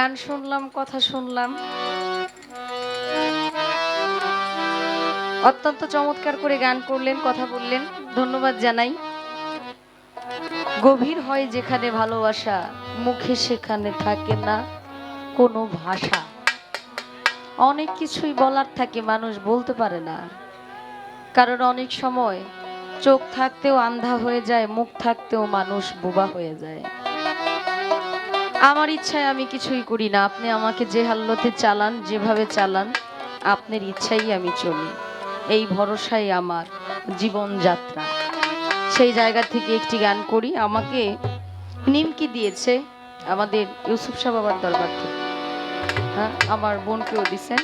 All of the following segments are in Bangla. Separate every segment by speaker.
Speaker 1: গান শুনলাম, কথা শুনলাম। অত্যন্ত চমৎকার করে গান করলেন, কথা বললেন। ধন্যবাদ জানাই। গভীর হয় যেখানে ভালোবাসা, মুখে সেখানে থাকে না কোনো ভাষা। অনেক কিছুই বলার থাকে, মানুষ বলতে পারে না। কারণ অনেক সময় চোখ থাকতেও আন্ধা হয়ে যায়, মুখ থাকতেও মানুষ বোবা হয়ে যায়। আমার ইচ্ছায় আমি কিছুই করি না। আপনি আমাকে যে হাল্লতে চালান, যেভাবে চালান, আপনার ইচ্ছাই আমি চলি। এই ভরসাই আমার জীবনযাত্রা। সেই জায়গা থেকে একটি গান করি। আমাকে নিমকি দিয়েছে আমাদের ইউসুফ শাহ বাবার দরবার থেকে। হ্যাঁ আমার বোনকেও দিছেন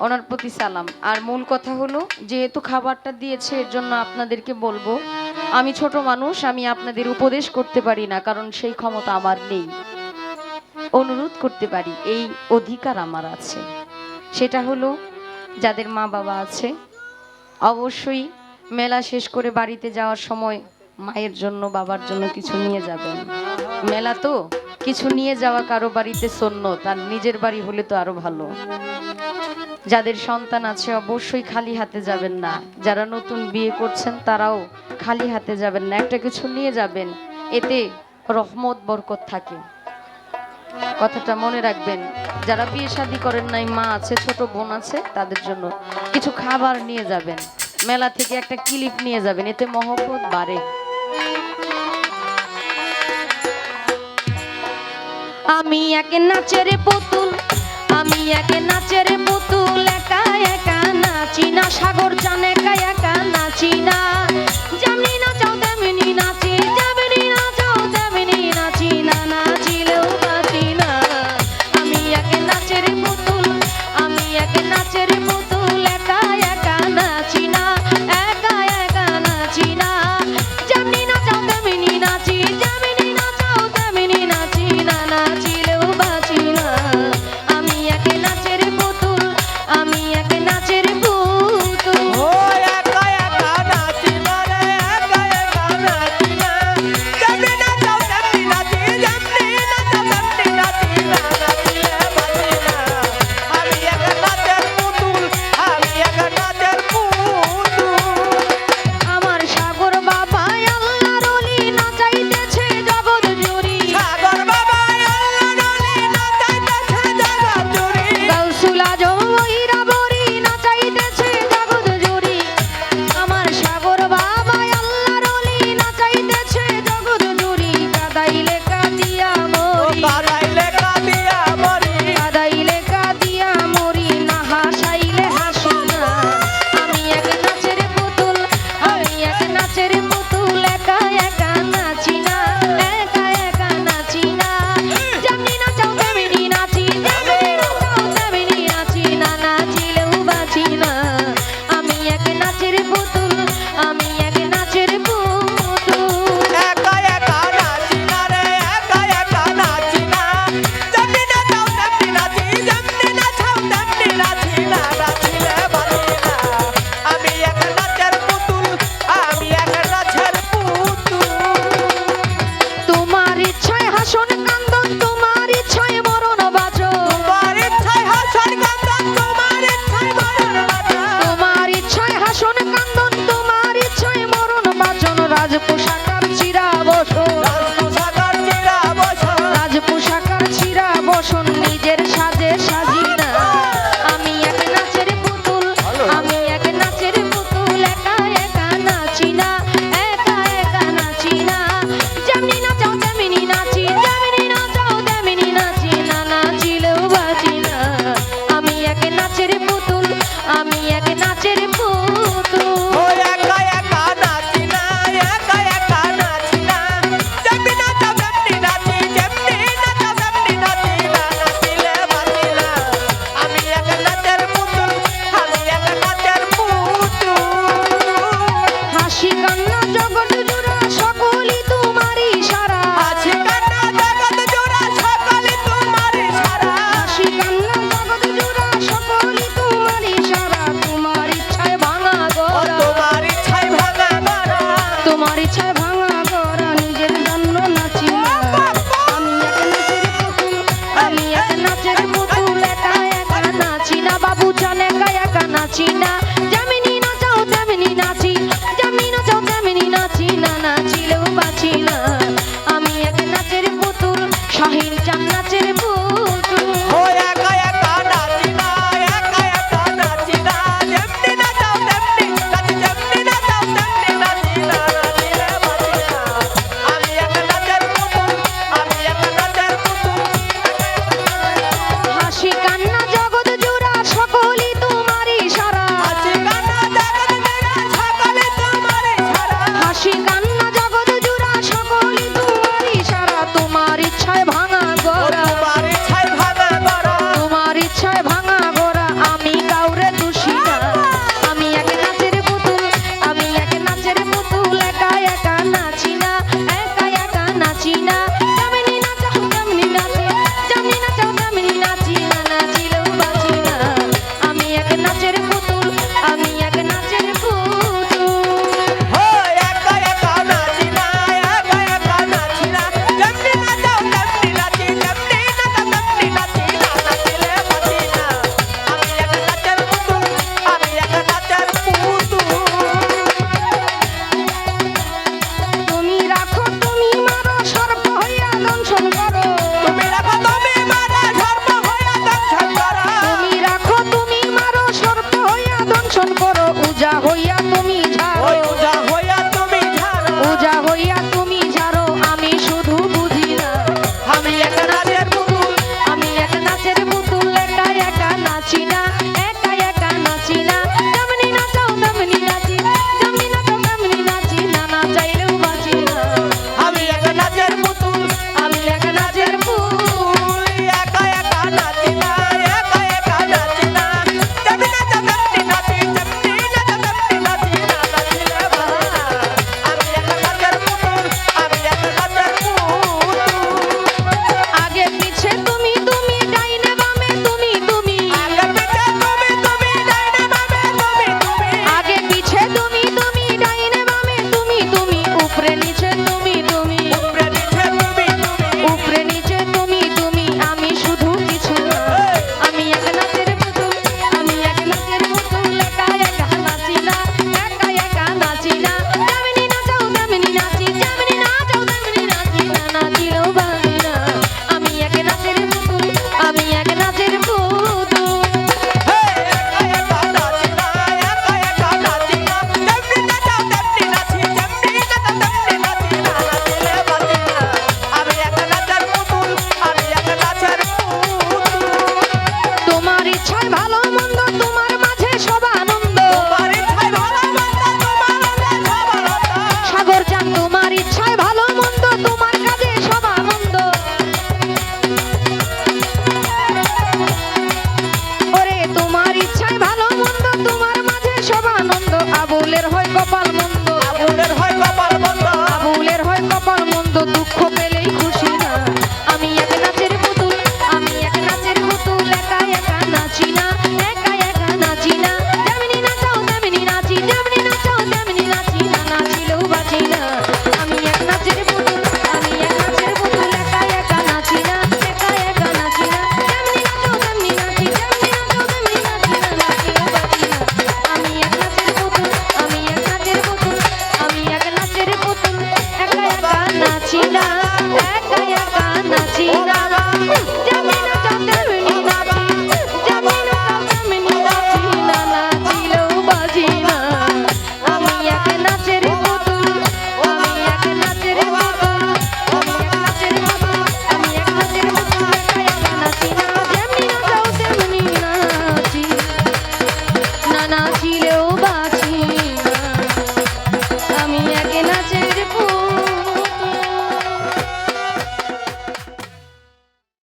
Speaker 1: ওনার প্রতি সালাম। আর মূল কথা হলো, যেহেতু খাবারটা দিয়েছে, এর জন্য আপনাদেরকে বলব, আমি ছোট মানুষ, আমি আপনাদের উপদেশ করতে পারি না, কারণ সেই ক্ষমতা আমার নেই। অনুরোধ করতে পারি, এই অধিকার আমার আছে। সেটা হলো, যাদের মা বাবা আছে, অবশ্যই মেলা শেষ করে বাড়িতে যাওয়ার সময় মায়ের জন্য, বাবার জন্য কিছু নিয়ে যাবেন। মেলা তো, কিছু নিয়ে যাওয়া কারও বাড়িতে শূন্য, তার নিজের বাড়ি হলে তো আরও ভালো। যাদের সন্তান আছে, অবশ্যই খালি হাতে যাবেন না। যারা নতুন বিয়ে করছেন, তারাও খালি হাতে যাবেন না। একটা কিছু নিয়ে যাবেন, এতে রহমত, বরকত থাকে। কথাটা মনে রাখবেন, যারা বিয়ে শাদী করেন নাই, মা আছে, ছোট বোন আছে, তাদের জন্য কিছু খাবার নিয়ে যাবেন। মেলা থেকে একটা ক্লিপ নিয়ে যাবেন, এতে মহব্বত বাড়ে। আমি একে নাচের পুতুল, আমি একে নাচের পুতুল, একা একা নাচি না সাগর চান, একা একা বসুন নিজের সাজে শাহিন পুতুল ফুলের হয় কপাল মন্দ।